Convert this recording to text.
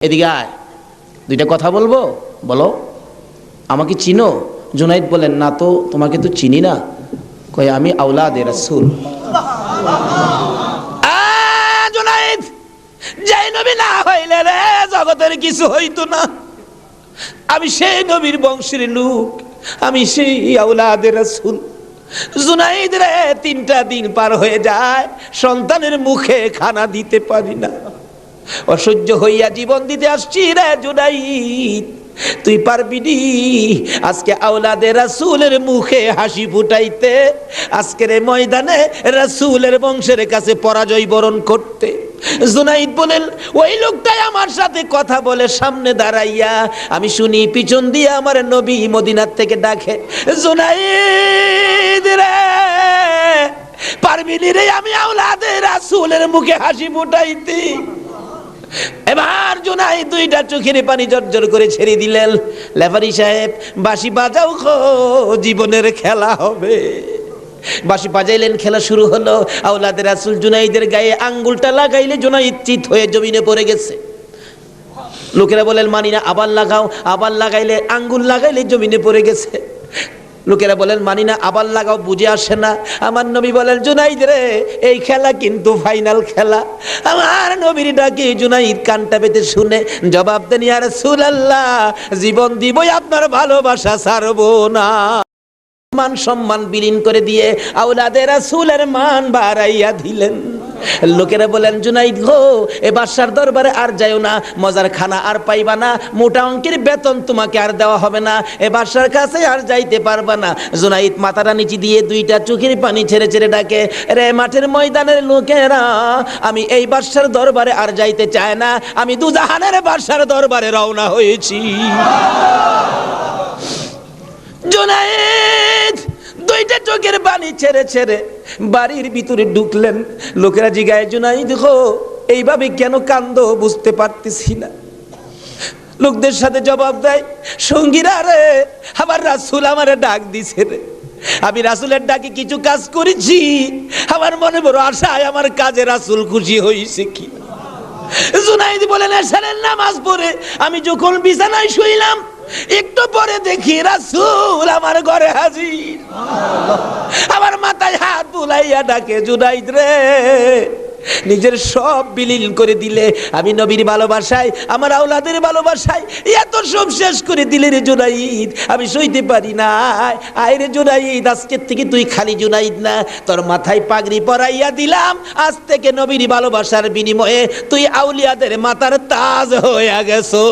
এদিকে আয়। দুইটা কথা বলব? বলো। আমাকে চিনো? জুনাইদ বলেন, না তো, তোমাকে তো চিনি না। কই আমি আউলাদে রাসূল। জুনাইদ! নবী না হইলে রে, জগতের কিছু হইতো না। আমি সেই নবীর বংশের লোক। আমি সেই আউলাদের রাসূল। জুনাইদ রে, তিনটা দিন পার হয়ে যায়, সন্তানের মুখে খানা দিতে পারি না। অসহ্য হইয়া জীবন দিতে আসছি রে জুনাইদ। তুই পারবি নি? আজকে আওলাদে রাসূলের মুখে হাসি ফুটাইতে, আজকের ময়দানে রাসূলের বংশের কাছে পরাজয় বরণ করতে। জুনাইদ বলেন, ওই লোকটাই আমার সাথে কথা বলে সামনে দাঁড়াইয়া আমি শুনি পিছন দিয়ে আমার নবী মদিনার থেকে ডাকে, জুনাইদ রে, পারবি রে আমি আওলাদে রাসূলের মুখে হাসি ফুটাইতে? এবার জোনাই দুইটা চোখের পানি জর্জর করে ছেড়ে দিলেন। লেফারি সাহেব, বাঁশি বাজাও জীবনের খেলা হবে। বাঁশি বাজাইলেন, খেলা শুরু হলো। আওলাদের রাসুল জুনাইদের গায়ে আঙ্গুলটা লাগাইলে জুনাইদ চিত হয়ে জমিনে পড়ে গেছে। লোকেরা বলেন মানি না আবার লাগাও, আবার লাগাইলে আঙ্গুল লাগাইলে জমিনে পড়ে গেছে। লোকেরা বলেন, মানি না, আবার লাগাও, বুঝে আসে না। আমার নবী বলেন, জুনাইদ রে, এই খেলা কিন্তু ফাইনাল খেলা। আমার নবীর ডাকে জুনাইদ কানটা পেতে শুনে জবাব দেন আর সুলাল্লাহ জীবন দিবই আপনার ভালোবাসা, ছাড়বো না। মান সম্মান বিলীন করে দিয়ে আউলাদের রাসূলের মান বাড়াইয়া দিলেন। লোকেরা বলেন, জুনাইদ গো, এ বাদশার দরবারে আর যাইও না, মজার খানা আর পাইবা না, মোটা অঙ্কের বেতন তোমাকে আর দেওয়া হবে না, এ বাদশার কাছে আর যাইতে পারবা না। জুনাইদ মাথাটা নিচে দিয়ে দুইটা চোখের পানি ছেড়ে ছেড়ে ডাকে, রে মাঠের ময়দানের লোকেরা, আমি এই বাদশার দরবারে আর যাইতে চায় না, আমি দুজাহানের বাদশার দরবারে রওনা হয়েছি। জুনাইদ দুইটা চোখের পানি ছেড়ে ছেড়ে বাড়ির ভিতরে ঢুকলেন, লোকেরা জিগায়, জুনাইদ গো, এইভাবে কেন কান্দ? বুঝতে পারতেছি না। লোকদের সাথে জবাব দেয়, সঙ্গীরা রে, আমার রাসুল আমারে ডাক দিছে রে। আমি রাসুলের ডাকে কিছু কাজ করেছি, আমার মনে বড় আশায় আমার কাজে রাসুল খুশি হয়েছে কি? জুনাইদ বলেন এসারের নামাজ পড়ে আমি যখন বিছানায় শুইলাম একটু পরে দেখি রাসুল আমার ঘরে হাজির। আমার মাথায় হাত বুলাইয়া ডাকে, জুনাইদ রে, নিজের সব বিলীন করে দিলে আমি নবীর ভালোবাসায়, আমার আওলাদের ভালোবাসায় এত সব শেষ করে দিলে রে জুনাইদ, আমি সইতে পারি না আয় রে জুনাইদ, আজকের থেকে তুই খালি জুনাইদ না, তোর মাথায় পাগড়ি পরাইয়া দিলাম, আজ থেকে নবীর ভালোবাসার বিনিময়ে তুই আউলিয়াদের মাথার তাজ হয়ে গেছো।